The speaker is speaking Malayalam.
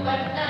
Oh